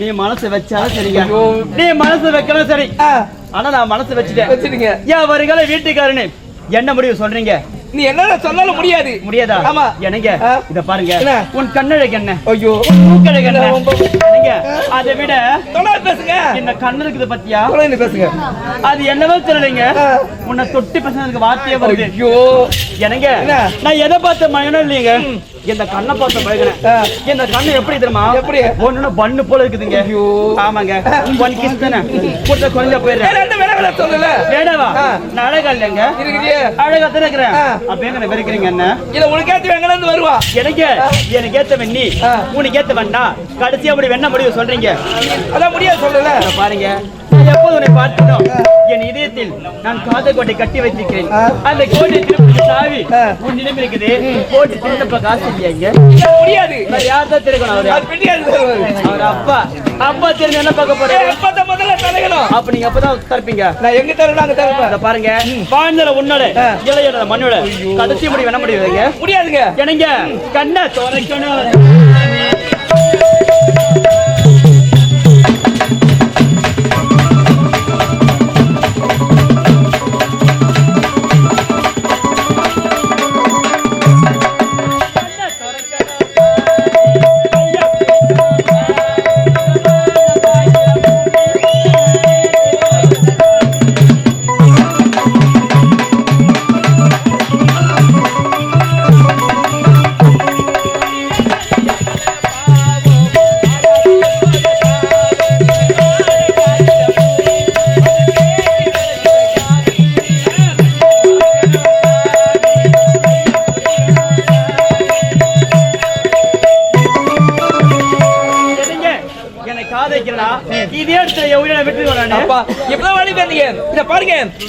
நீ மனசு வச்சாலும் சரிங்க. நீ மனசு வைக்கலாம் சரி. ஆனா நான் மனசு வச்சுட்டேன். வச்சிருங்க ஏன் வருகால வீட்டுக்காரனு? என்ன முடிவு சொல்றீங்க? நீ என்ன சொன்னாலும் முடியாது. முடியாதா? ஆமா. ஆ. இத பாருங்க. என்ன? உன் கண்ணழகு என்ன? ஐயோ. மூக்கழகு என்ன? என்ன அதை விட தொடாது பேசுங்க. இந்த கண்ணு இருக்குது பத்தியா? பேசுங்க. அது என்னவோ ஆ. உன்னை தொட்டி பேசுறதுக்கு வார்த்தையே வருது. ஐயோ. எனக்கு என்ன? நான் எதை பார்த்த மகனும் இல்லைங்க இந்த கண்ணை பார்த்த ஆ. இந்த கண்ணு எப்படி தெரியுமா? எப்படி? ஒண்ணு பண்ணு போல இருக்குதுங்க. ஐயோ. ஆமாங்க. ஒன் கிஸ் தானே. வேற போயிடுறேன் சொல்லல. வேடவா. நான் அழகா இல்லைங்க. அழகா தானே இருக்கிறேன். ஆ. அப்ப எங்க வெறுக்கிறீங்க என்ன இத உனக்கு ஏத்தி எங்கல இருந்து வருவா? எனக்கு எனக்கு ஏத்தவன் நீ. உனக்கு ஏத்தவன் நான் கடைசியா அப்படி என்ன முடிவு சொல்றீங்க. அதான் முடியாது சொல்லல. பாருங்க. எப்போது உன்னை பார்த்தோம் என் இதயத்தில் நான் காதல் கோட்டை கட்டி வைத்திருக்கிறேன். அந்த கோட்டை திருப்பி சாவி. உன்னிடம் இருக்குது. கோட்டை திருப்ப காசு இல்லையா இங்க? முடியாது யார் தான் திருக்கணும் அவரு? அவர் அப்பா. அப்பா தெரிஞ்சு என்ன பார்க்க எப்பதான் முதல்ல தலைகணும். அப்ப நீங்க அப்பதான் தரப்பீங்க நான் எங்க தரணும் அங்க தரப்பேன் பாருங்க. வாழ்ந்தல உன்னோட. இளையோட மண்ணோட கடைசி முடிவு என்ன முடிவுங்க முடியாதுங்க. எனங்க கண்ணை துறைக்கணும்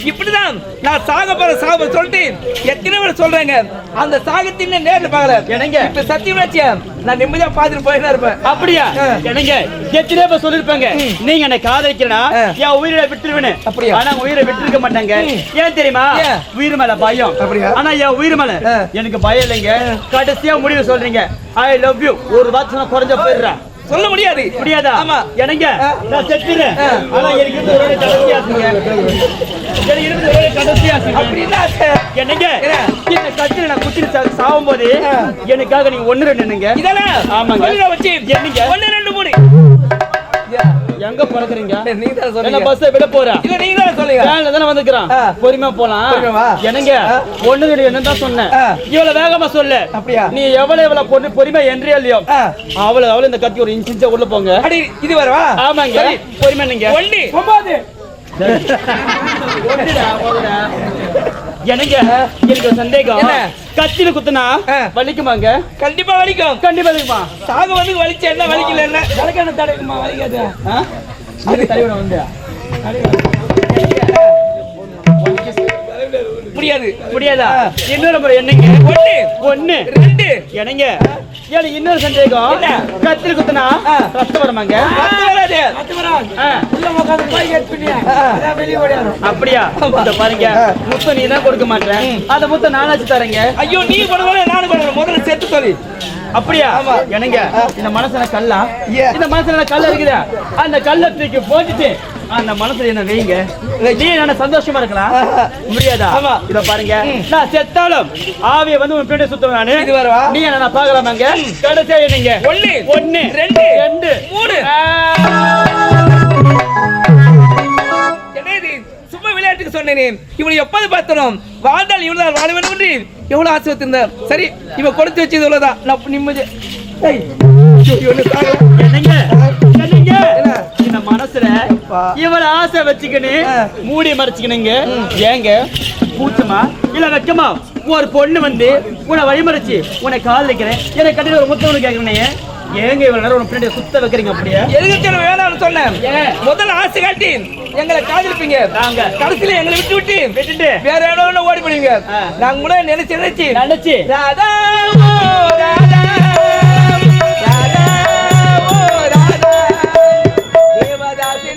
இப்படிதான் நான் சாக போற சாக சொல்லிட்டு எத்தனை பேர் சொல்றாங்க? அந்த சாகத்தின் நேர்ல பாக்கல என்னங்க? இப்ப சத்தியம் வச்சு நான் நிம்மதியா பாத்துட்டு போயிட்டே இருப்பேன். அப்படியா? ஆ. என்னங்க? எத்தனை பேர் சொல்லிருப்பாங்க நீங்க என்னை காதலிக்கிறனா. என் உயிரை விட்டுருவேன்னு. அப்படியா? ஆனா உயிரை விட்டுருக்க மாட்டாங்க. ஏன் தெரியுமா? உயிர் மேல பயம். அப்படியா? ஆனா என் உயிர் மேல. எனக்கு பயம் இல்லைங்க. கடைசியா முடிவு சொல்றீங்க. ஐ லவ் யூ ஒரு வார்த்தை குறைஞ்ச போயிடுறேன். சொல்ல முடியாது முடியாதா ஆமா எனக்கு ஆ. நான் செத்துறேன். ஆனா எனக்கு இருந்து ஒரு கடைசி ஆசைங்க எனக்கு இருந்து ஒரு கடைசி ஆசைங்க அப்படின்னா என்னங்க என்ன? இந்த கட்டில நான் குத்தி சாவும் போது. எனக்காக நீங்க ஒண்ணு ரெண்டு நின்னுங்க இதெல்லாம் ஆமாங்க. வச்சு என்னங்க? ஒண்ணு ரெண்டு மூணு எங்க பிறக்குறீங்க? நீங்க தான் சொன்னீங்க. பஸ் விட போறா? இல்ல நீங்க தான் சொல்லுங்க வேன்ல தானே வந்துக்கிறான் ஆ. பொறுமையா போலாம். பொறுமையா. என்னங்க. ஒண்ணு என்ன தான் சொன்னேன். இவ்வளவு வேகமா சொல்லு. அப்படியா? நீ எவ்வளவு எவ்வளவு பொண்ணு பொறுமையா என்றே இல்லையோ. அவ்வளவு அவ்வளவு இந்த கத்தி ஒரு இன்ச் இன்ச்சா உள்ள போங்க. அடி இது வரவா ஆமாங்க. சரி. பொறுமை நீங்க ஒண்டி. ஒன்பது ஒண்ணுடா. எனக்கு எனக்கு சந்தேகம்? கத்தில குத்துனா. வலிக்குமாங்க கண்டிப்பா வலிக்கும். கண்டிப்பா வலிக்குமா? சாக வந்து வலிச்சு என்ன வலிக்கல என்ன? வலிக்கான தடைக்குமா வலிக்காது. தலைவன வந்து. முடியாது. முடியாதா? இன்னொரு முறை என்னங்க ஒண்ணு. ஒண்ணு. ரெண்டு. என்னங்க? எனக்கு இன்னொரு சந்தேகம்? கத்திரி குத்துனா. ரத்தம் வருமாங்க பத்து வராது. ஆ. ஆ. அப்படியா? பாருங்க. முத்தம் நீ தான் கொடுக்க மாட்டேன் அந்த முத்தம் நானாச்சு தரேங்க. ஐயோ நீ நானும் கொடுக்கணும். முதல்ல செத்து சொல்லி. அப்படியா? ஆமா. என்னங்க? இந்த மனசுல கல்லா. இந்த மனசுல கல்ல இருக்குதா? அந்த கல்ல தூக்கி போட்டுட்டு அந்த மனசுல என்ன வைங்க நீ என்ன சந்தோஷமா இருக்கலாம். முடியாதா? ஆமா. இத பாருங்க. நான் செத்தாலும் ஆவிய வந்து உன் பின்னாடி சுத்துவேன் நானு. இது வரவா? நீ என்ன நான் பார்க்கலாமாங்க? கடைசியா என்னங்க? ஒண்ணு. ஒண்ணு. ரெண்டு. ரெண்டு. மூணு. சும்மா விளையாட்டுக்கு சொன்னேனே. இவனை எப்போது பார்த்தனும் வாழ்ந்தால் இவ்வளவு வாழ வேண்டும் என்று ஆசை வச்சிருந்தேன் சரி இவன் கொடுத்து வச்சது இவ்வளவுதான். நான் நிம்மதி இவனை மனசுல. இவள ஆசை வச்சுக்கின்னு ஆ. மூடி மறைச்சுக்கணுங்க ஏங்க? பூச்சமா இல்ல வெக்கமா? ஒரு பொண்ணு வந்து உன்னை வழிமறைச்சு உன்னை கால் வைக்கிறேன் எனக்கு கட்டில ஒரு ஒண்ணு கேட்கறேன் ஏங்க இவ்வளவு நேரம் பின்னாடி சுத்த வைக்கிறீங்க அப்படியே? எதுக்கு வேணாம்னு சொன்னேன்? முதல்ல ஆசை காட்டி எங்களை காதலிப்பீங்க. நாங்க. கடைசியில எங்களை விட்டு விட்டு விட்டுட்டு. வேற இடம் ஓடி போடுவீங்க. நாங்க கூட நினைச்சு நினைச்சு. நினைச்சு. ராதா ராதா ராதா ராதா. தேவதாசி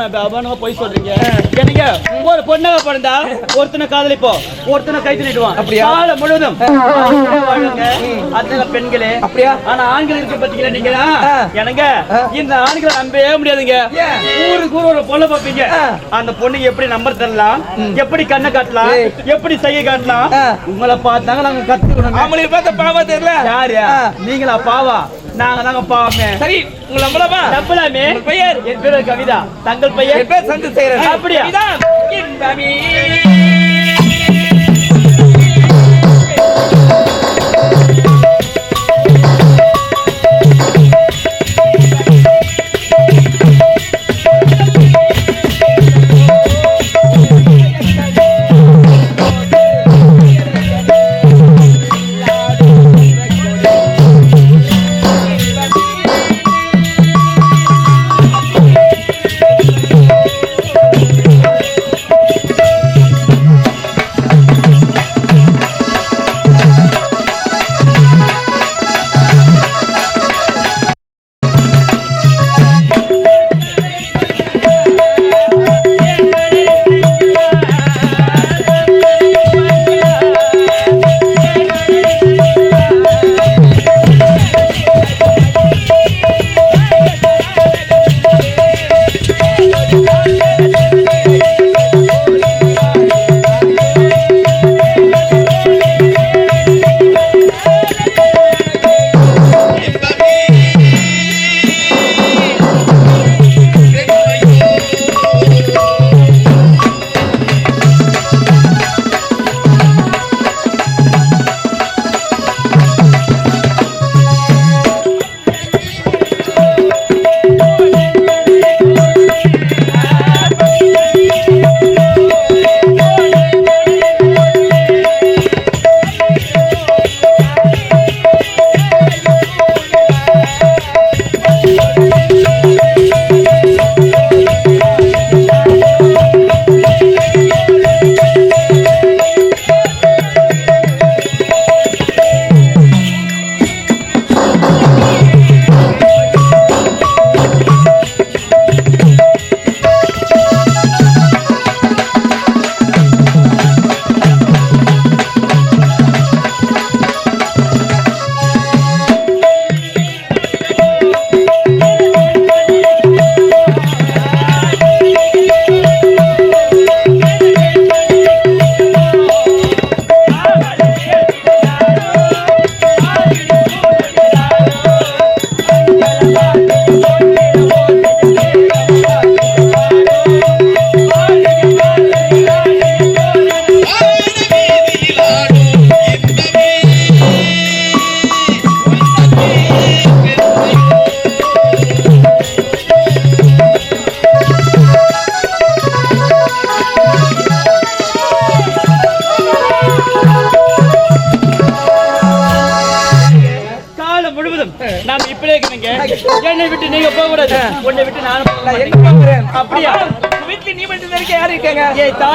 அபானமா போய் சொல்றீங்க. என்னங்க? ஒரு பொண்ணாக பிறந்தா ஒருத்தனை காதலிப்போம் ஒருத்தனை கை தள்ளிடுவான். அப்படியா? காலம் முழுவதும். அதுல பெண்களே. அப்படியா? ஆனா ஆண்கள் இருக்கு பாத்தீங்களா நீங்க? ஆ. இந்த ஆண்களை நம்பவே முடியாதுங்க. ஏன்? ஊருக்கு ஊர் ஒரு பொண்ணை பார்ப்பீங்க. ஆ. அந்த பொண்ணுக்கு எப்படி நம்பர் தரலாம்? எப்படி கண்ணை காட்டலாம். எப்படி செய்ய காட்டலாம். உங்களை பார்த்தாங்க நாங்க கத்துக்கணும் அவங்களை பார்த்த பாவா தெரியல. யாரு. நீங்களா? பாவா? நாங்க தாங்க பாவமே. சரி உங்களை நம்பலாமா? நம்பலாமே. பெயர்? என் பேரு கவிதா. தங்கள் பெயர்? என் பேர் சந்து செய்யறேன் அப்படியா?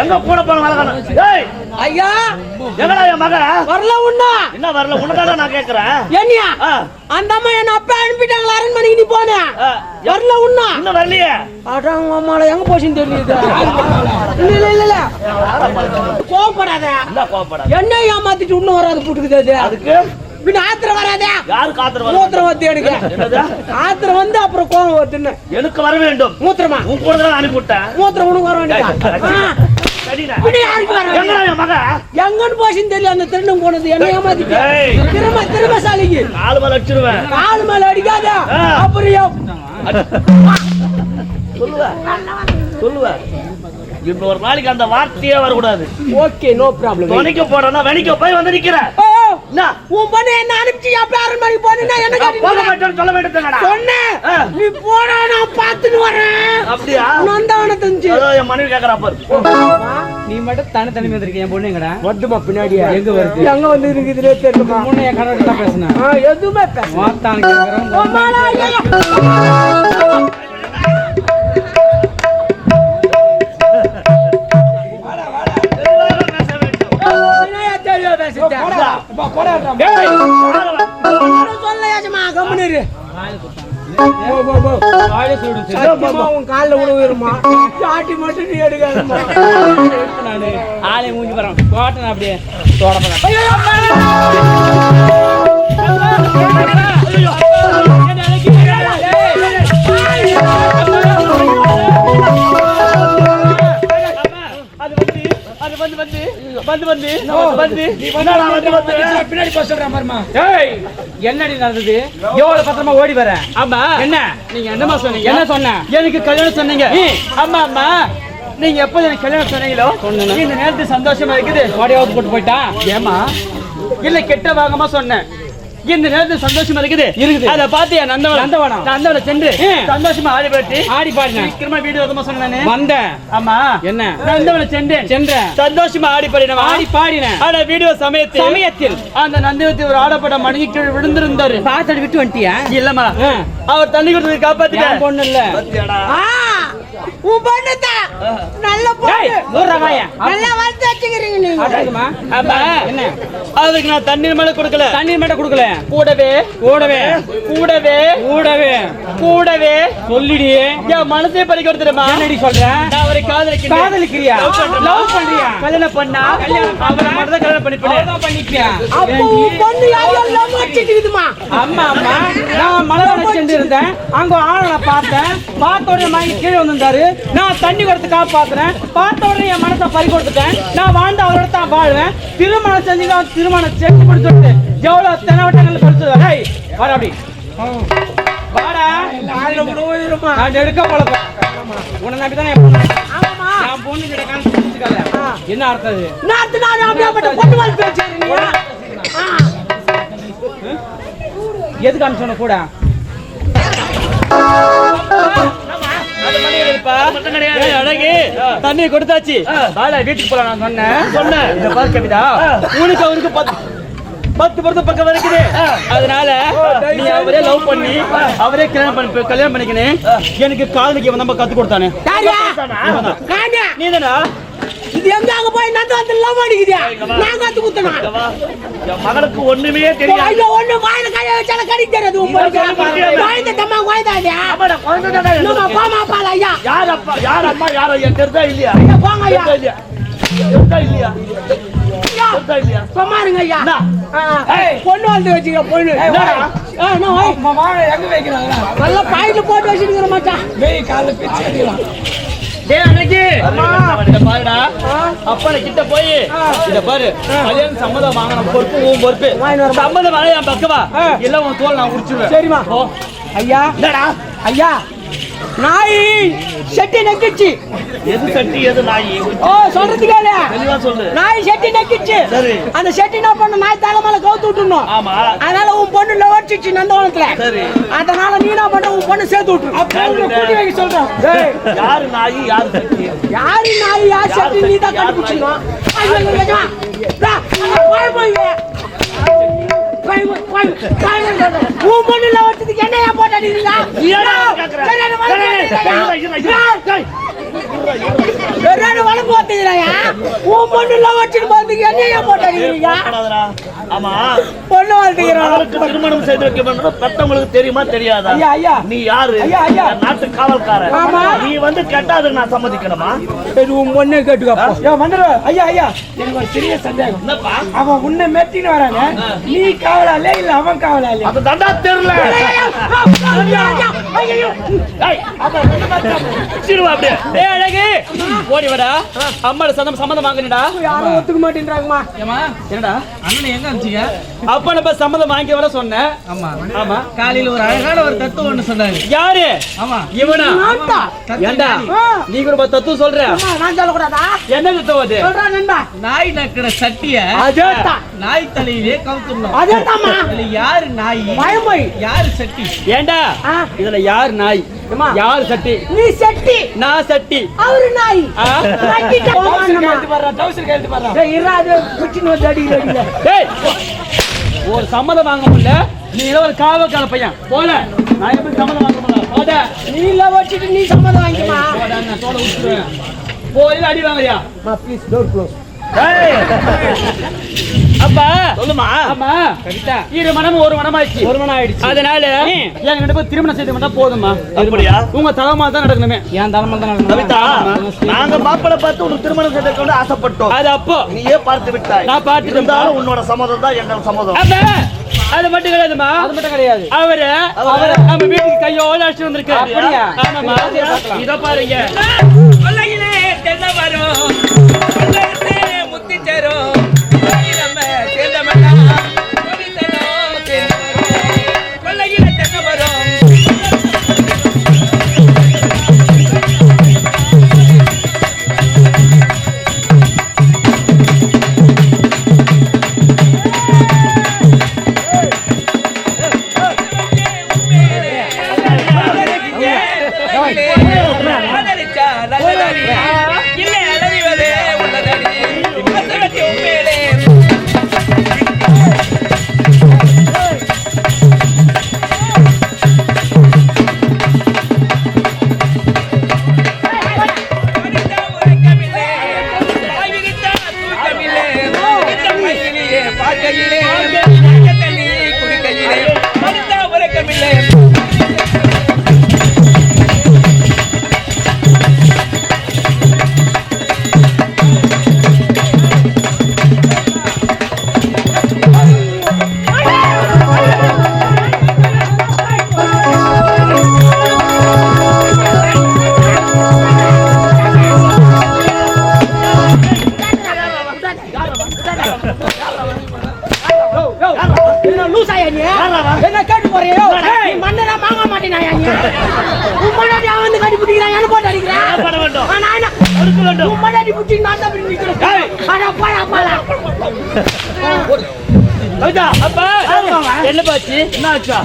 எங்க கூட போன வேலை காணும் ஏய்! ஐயா! எங்கடா என் மகன்? வரல ஒண்ணா என்ன வரல? உனக்காக நான் கேக்குறேன். என்னையா? அந்த அம்மா என்ன அப்பா அனுப்பிட்டாங்களா? அரண்மனைக்கு நீ போன. வரல ஒண்ணா இன்னும் வரலையே? அடங்க அம்மால எங்க போச்சுன்னு தெரியுது இல்ல இல்ல இல்ல இல்ல. கோவப்படாத. என்ன ஏமாத்திட்டு இன்னும் வராது போட்டுக்குது அது. அதுக்கு? பின்ன ஆத்திரம் வராதே. யாரு காத்துரு மூத்திரம் வந்து எனக்கு. என்னது? ஆத்திரம் வந்து அப்புறம் கோவம் வருதுன்னு. எனக்கு வர வேண்டும். மூத்திரமா? உன் கூட தான் அனுப்பி விட்டேன் மூத்திரம் உனக்கு வர வேண்டியதா எங்கன்னு போச்சுன்னு தெரியல அந்த திருடம் போனது. என்ன ஏமாத்திட்டு. திரும்ப திரும்ப சாலிக்கு நாலு மேல அடிச்சிருவேன். கால் மேல அடிக்காத. அப்புறம் எப்- சொல்லுவ. சொல்லுவ. இப்ப ஒரு நாளைக்கு அந்த வார்த்தையே வரக்கூடாது. ஓகே நோ ப்ராப்ளம் துணைக்க போறேன்னா வெனிக்க போய் வந்து நிக்கிற ஓ என்ன உன் பொண்ணு என்ன அனுப்பிச்சு என் பேரன் மாதிரி போனா என்ன போக காட்டி மாட்டேன்னு சொல்ல வேண்டியதுங்கடா சொன்னேன் ஆ. நீ போனா நான் பார்த்துட்டு வரேன் அப்படியா? நந்தாவன தெரிஞ்சு அதோ என் மனைவி கேக்குறா பாரு. நீ மட்டும் தனி தனிமை வந்திருக்க என் பொண்ணு எங்கடா? வந்துமா பின்னாடியா? எங்க வருது? எங்க வந்து இருக்குதுலே தெரியல முன்ன என் கணவர்கிட்ட தான் பேசினேன் எதுவுமே பேச சத்தியமா உன் கால்ல விழுவிருமா சாட்டி மட்டும் நீ எடுக்காதம்மா. நானு ஆளை மூஞ்சி போறேன் போட்டேன் அப்படியே. தோட வந்து அது வந்து வந்து வந்து வந்து பின்னாடி போக சொல்றேன் பாருமா என்னடி நடந்தது? எவ்வளவு பத்திரமா ஓடி வர? ஆமா என்ன? நீங்க என்னமா சொன்னீங்க? என்ன சொன்ன? எனக்கு கல்யாணம் சொன்னீங்க. ஆமா ஆமா நீங்க எப்ப எனக்கு கல்யாணம் சொன்னீங்களோ. இந்த நேரத்து சந்தோஷமா இருக்குது. ஓடியாவது போட்டு போயிட்டான் ஏமா இல்ல கெட்ட வாகமா சொன்னேன். இந்த நேரத்தில் சந்தோஷமா இருக்குது? இருக்குது. அத பார்த்து என் நந்தவனம். நந்தவனம். நந்தவனம் சென்று. சந்தோஷமா ஆடி போட்டு ஆடி பாடினேன் சீக்கிரமா வீடு வரமா சொன்னேன். வந்தேன். ஆமா. என்ன? நந்தவனம் சென்றேன். சென்றேன். சந்தோஷமா ஆடி பாடினவா? ஆடி பாடினேன் ஆனா வீடியோ சமயத்தில் சமயத்தில். அந்த நந்தவனத்தில் ஒரு ஆடப்பட்ட மணிக்கு கீழ் விழுந்திருந்தாரு. பாத்தடி விட்டு வந்துட்டியா? இல்லம்மா. அவர் தண்ணி கொடுத்தது என் காப்பாத்திட்டேன் பொண்ணு இல்ல. உன் நல்ல பொண்ணு. நல்லா வளர்த்து வச்சுக்கிறீங்க நீங்க. என்ன? நான் தண்ணீர் மேல கொடுக்கல. தண்ணீர் கொடுக்கல. கூடவே. கூடவே. கூடவே. கூடவே. கூடவே. சொல்லிடி. என் மனசே பறிக்க தெரியுமா என்னடி சொல்ற? நான் அவரை காதலிக்கிறேன் காதலிக்கிறியா? Love பண்றேன். லவ் பண்றியா? கல்யாணம் பண்ணா அவரை மட்டும் தான் கல்யாணம் பண்ணிப்பேன். பண்ணிக்கிறியா? அப்போ பொண்ணு வச்சுக்குதுமா? அம்மா அம்மா. நான் மலை சென்று இருந்தேன். அங்க ஆளை பார்த்தேன். பார்த்த உடனே வந்திருந்தாரு நான் தண்ணி கொடுத்து காப்பாத்துறேன். பார்த்த உடனே என் மனசை பறி கொடுத்துட்டேன். நான் வாழ்ந்து அவரோட தான் வாழ்வேன். திருமணம் செஞ்சு திருமணம் செஞ்சு முடிச்சுட்டு எவ்வளவு தெனவட்டங்கள் படிச்சு ஹேய் வாடா அப்படி. வாடா. நான் எடுக்க பழக்கம் உன்னை நம்பி தான் பொண்ணு. கிட்ட காமிச்சு. என்ன அர்த்தம் இது? நாத்து நானே அப்படியாப்பட்ட பொண்ணு எதுக்கு அனுப்பிச்சு கூட? அழகு தண்ணி கொடுத்தாச்சு. வாடா வீட்டுக்கு போலாம் நான் சொன்னேன். சொன்னேன். இந்த பார் கவிதா. உனக்கு அவருக்கு பத்து பத்து பொருத்த பக்கம் இருக்குது. அதனால நீ அவரே லவ் பண்ணி அவரே கல்யாணம் பண்ணி கல்யாணம் பண்ணிக்கணும் எனக்கு காதலிக்கு இவன் நம்ம கத்து கொடுத்தானே. யாரியா? நானே. இது எங்க அங்க போய் நந்து வந்து லவ் அடிக்குதியா? நான் கத்து குத்தனா? என் மகளுக்கு ஒண்ணுமே தெரியாது. ஐயோ ஒண்ணு வாயில கைய வச்சால கடி தெரியாது. வாய்ந்த தம்மா வாய்தாடியா ஆமாடா, குழந்தை தானே? நம்ம. போமா பால ஐயா. யார் அப்பா யார் அம்மா யார்? ஐயா தெரிதா இல்லையா? ஐயா போங்க ஐயா. இல்லையா? தெரிதா இல்லையா? ஐயா பொண்ணு வந்து பொண்ணு? எங்க வைக்கிறாங்க? நல்லா பாயில போட்டு வச்சுக்கிற மச்சான். வெய் கால பிச்சு அடிக்கலாம். பாருடா. அப்பா கிட்ட போய். இத பாரு. கல்யாணம் சம்மதம் வாங்கணும். பொறுப்பு உன் பொறுப்பு. சம்மதம் வாங்க என் பக்கவா இல்ல உன் தோல் நான் உடிச்சிருவேன் சரிம்மா. ஐயா. ஐயா. நாய் செட்டி நக்கிச்சு. எது சட்டி எது நாய்? ஓ சொல்றது கேளு. தெளிவா சொல்லு. நாய் செட்டி நக்கிச்சு. சரி. அந்த செட்டி என்ன பண்ண? நாய் தலை மேல கவுத்து விட்டுணும் ஆமா. அதனால உன் பொண்ணு லவர்ச்சிச்சு நந்தவனத்துல. சரி. அதனால நீ என்ன பண்ண? உன் பொண்ணு சேர்த்து விட்டுரு. அப்ப உன்னை கூட்டி வைக்க சொல்றேன். டேய், யாரு நாய் யாரு சட்டி? யாரு நாய்? யார் செட்டி? நீ தான் கண்டுபிடிச்சிக்கணும் ஐயோ, ஐயோ. டா, போய் போய். போய், போய், போய், போய். உன் பொண்ணு லவர்ச்சதுக்கு என்னையா வளர்ந்து வந்துடுறாயா உன் பொண்ணு. ஆமா. பொண்ணு வளர்த்துக்கிறான் மகளுக்கு திருமணம் செய்து வைக்க வேண்டும் பெத்தவங்களுக்கு தெரியுமா தெரியாதா? ஐயா நீ யாரு? நாட்டு காவல்காரன். நீ வந்து கேட்டா அதுக்கு நான் சம்மதிக்கணுமா? சரி உன் பொண்ணே வந்துரு. ஐயா ஐயா. எனக்கு ஒரு சிறிய சந்தேகம். அவன் உன்னை மெத்தின்னு வராங்க நீ காவலாலே இல்ல அவன் காவலாலே அது தண்டா தெரியல. ஓடி வாடா. அம்மாட சந்தம் வாங்கினடா யாரும் ஒத்துக்க மாட்டேன்றாங்கம்மா. என்னடா? அண்ணன் எங்க? அனுப்பிச்சிங்க அப்ப நம்ம சம்மதம் வாங்கி வர சொன்னேன் ஆமா. ஆமா. காலையில ஒரு அழகான ஒரு தத்துவம் ஒண்ணு சொன்னாரு. யாரு? ஆமா. இவனா. ஏண்டா. நீ கூட தத்துவம் சொல்ற. நான் சொல்லக்கூடாதா? என்ன தத்துவம் அது? சொல்றா நண்பா. நாய் நக்கிற சட்டிய நாய் தலையிலே கவுத்துடணும். இதுல யாரு நாய்? பயமொய். யாரு சட்டி? ஏண்டா? இதுல யார் நாய். யார் சட்டி? நீ செட்டி. நான் சட்டி. அவரு நாய். ஒரு சம்மதம் வாங்க முடியல. நீ ஒரு காவக்கார பையன். போல. நான் எப்படி சம்மதம் வாங்க முடியல? போட. நீ love வச்சுட்டு நீ சம்மதம் நான் தோலை விட்டுருவேன் போய் அடி please, door close. ஏய், அப்பா! சொல்லுமா? ஆமா கவிதா. இரு மனம் ஒரு மனமாச்சு ஒரு மணி ஆயிடுச்சு அதனால எங்க ரெண்டு பேரும் திருமணம் செய்து மட்டும் போதுமா அப்படியா? உங்க தலைமா தான் நடக்கணுமே. என் தலைமை தான் கவிதா நாங்க மாப்பிளை பார்த்து உனக்கு திருமணம் செய்து கொண்டு ஆசைப்பட்டோம். அது அப்போ. நீயே பார்த்து விட்டாய். நான் பார்த்துட்டேன். இருந்தாலும் உன்னோட சம்மதம் தான் எங்கள் சம்மதம். அப்ப அது மட்டும் கிடையாதுமா அது மட்டும் கிடையாது. அவரு அவரு? நம்ம வீட்டுக்கு கையோட அழைச்சிட்டு வந்திருக்காரு. இதோ பாருங்க. தென்னை மரம், முத்திச் சேரும். கொல்லை நம்ம சேர்ந்த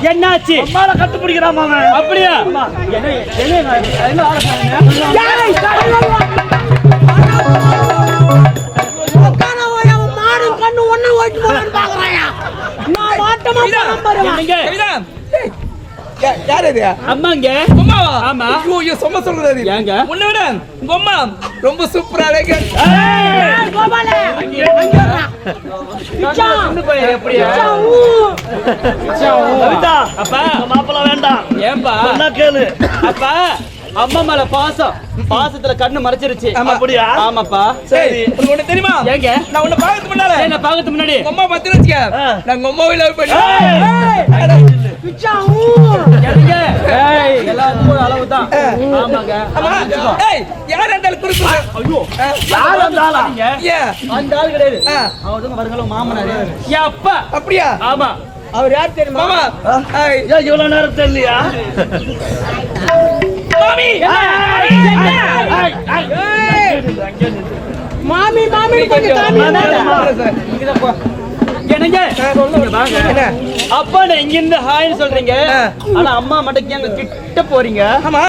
என்னாச்சா? அம்மால கத்து பிடிக்கிறாமா அவன் அப்படியா மாட்டமா போறேன் பாருங்க என்னங்க கவிதா, ஏய், யா- யார் இது அம்மாங்க. அம்மாவா? ஆமா. ஐயோ, ஐயோ, சும்மா சொல்றது ஏங்க? உன்னை விட உங்க அம்மா ரொம்ப சூப்பரா அழகா. ஏய், கோபால. அப்பா. இந்த மாப்பிள வேண்டாம். ஏன்பா? என்ன கேளு. அப்பா அம்மா மேல பாசம். பாசத்துல கண்ணு மறைச்சிருச்சு. ஆமா. அப்படியா? ஆமாப்பா. சரி. உனக்கு ஒண்ணு தெரியுமா? ஏங்க? நான் உன்னை பார்க்கறதுக்கு முன்னால. என்ன பாக்கத்து முன்னாடி. உங்க அம்மா பத்தி வச்சுக்க. நான் உங்க அம்மாவை லவ் பண்ணி யார்? ஐயோ. யார் அந்த ஆளா? ஏன்? அந்த ஆள் கிடையாது. அவர் தான் வருங்கால மாமனாரு. என் அப்பா. அப்படியா? ஆமா. அவர் யார் தெரியுமா? இவ்வளவு நேரம் தெரியலையா? மாமி! மாமி மாமி என்னங்க? அப்பா இங்க இருந்து ஹாய்னு சொல்றீங்க. ஆனா அம்மா மட்டும் கிட்ட போறீங்க. ஆமா.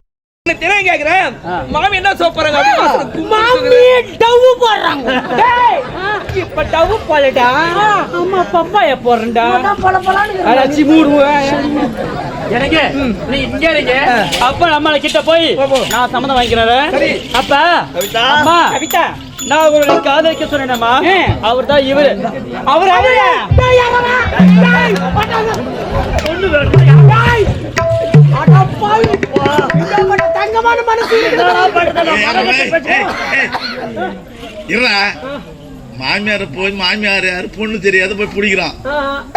தெரியும் கேக்குறேன். மாமி என்ன சோப்பறாங்க மாமி டவு போடுறாங்க. டேய் இப்ப டவு போலடா அம்மா பப்பாய பொல பொலன்னு மூடுவேன் எனக்கு நீ இங்க இருங்க அப்பா நம்மள கிட்ட போய். நான் சம்மதம் வாங்கிக்கிறேன். அப்பா கவிதா. அம்மா கவிதா. நான் உங்களை காதலிக்க சொன்னேனம்மா. ஆ. அவர் தான் இவரு. அவர் அவரா. இருடா. மாமியார் போய் மாமியார் யாரு பொண்ணு தெரியாத போய் பிடிக்கிறான்.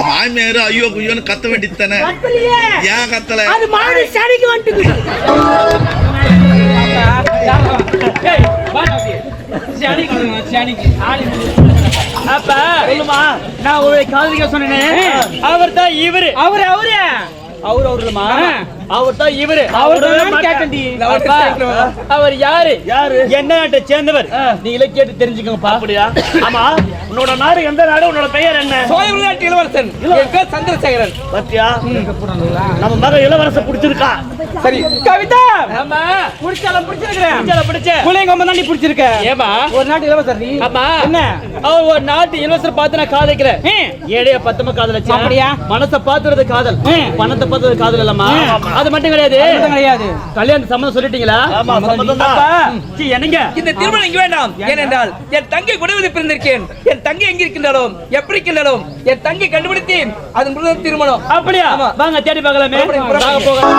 மாமியார் ஐயோ ஐயோன்னு கத்த வேண்டியது தானே? கத்தலையே ஏன் கத்தல? அது மாடி சனிக்கு வந்துட்டு. அப்பா சொல்லுமா நான் உங்களை காதலிக்க சொன்னேன். அவர் தான் இவரு. அவரு அவரு. அவர் அவருமா. அவர் தான் இவரு அவர் அவரு தான் யாரு? யாரு? என்ன நாட்டை சேர்ந்தவர்? நீங்களே கேட்டு தெரிஞ்சுக்கோங்கப்பா. அப்படியா? ஆமா உன்னோட நாடு எந்த நாடு? உன்னோட பெயர் என்ன? சோழ விளையாட்டு இளவரசன். பேர் சந்திரசேகரன். பாத்தியா? நம்ம மக இளவரச பிடிச்சிருக்கா. சரி. கவிதா! ஆமா. புடிச்சாலும் புடிச்சிருக்கிறேன். பிடிச்சல பிடிச்ச. புள்ளைங்க தான் நீ பிடிச்சிருக்க. ஏமா. ஒரு நாட்டு இளவரசர் நீ. ஆமா. என்ன? அவர் ஒரு நாட்டு இளவரசர் பார்த்து நான் காதலிக்கிறேன். ஏழைய பத்தமா காதலிச்சேன் அப்படியா? மனச பாத்துறது காதல். பணத்தை பாத்துறது காதல் இல்லம்மா. அது மட்டும் கிடையாது. அது கிடையாது. கல்யாண சம்மந்தம் சொல்லிட்டீங்களா? என்னங்க? இந்த திருமணம் இங்கு வேண்டாம். ஏனென்றால் என் தங்கை குடும்பத்தில் பிறந்திருக்கேன். என் தங்கை எங்க இருக்கின்றாலோ எப்படி இருக்கின்றாலோ என் தங்கை கண்டுபிடித்து அதன் பிறகு திருமணம். அப்படியா. வாங்க தேடி பார்க்கலாமே. போகலாம்.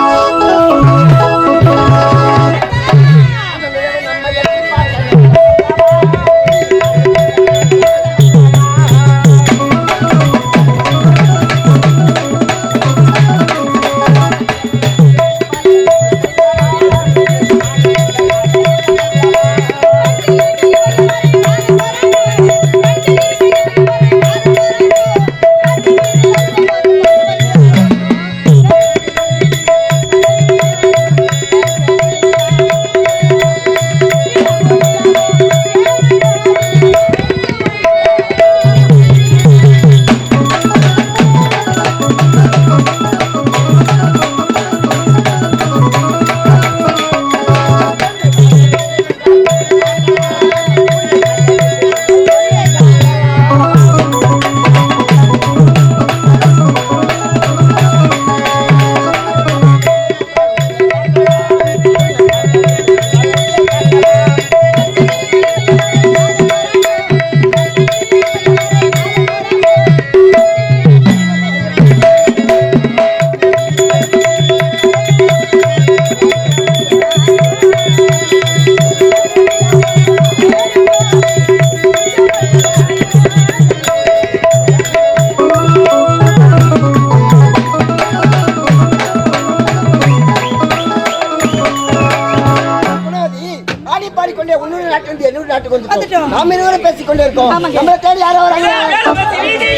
இருக்கோம் நம்மளை தேடி யாரோ வராங்க வேலை பேசி வீதியில்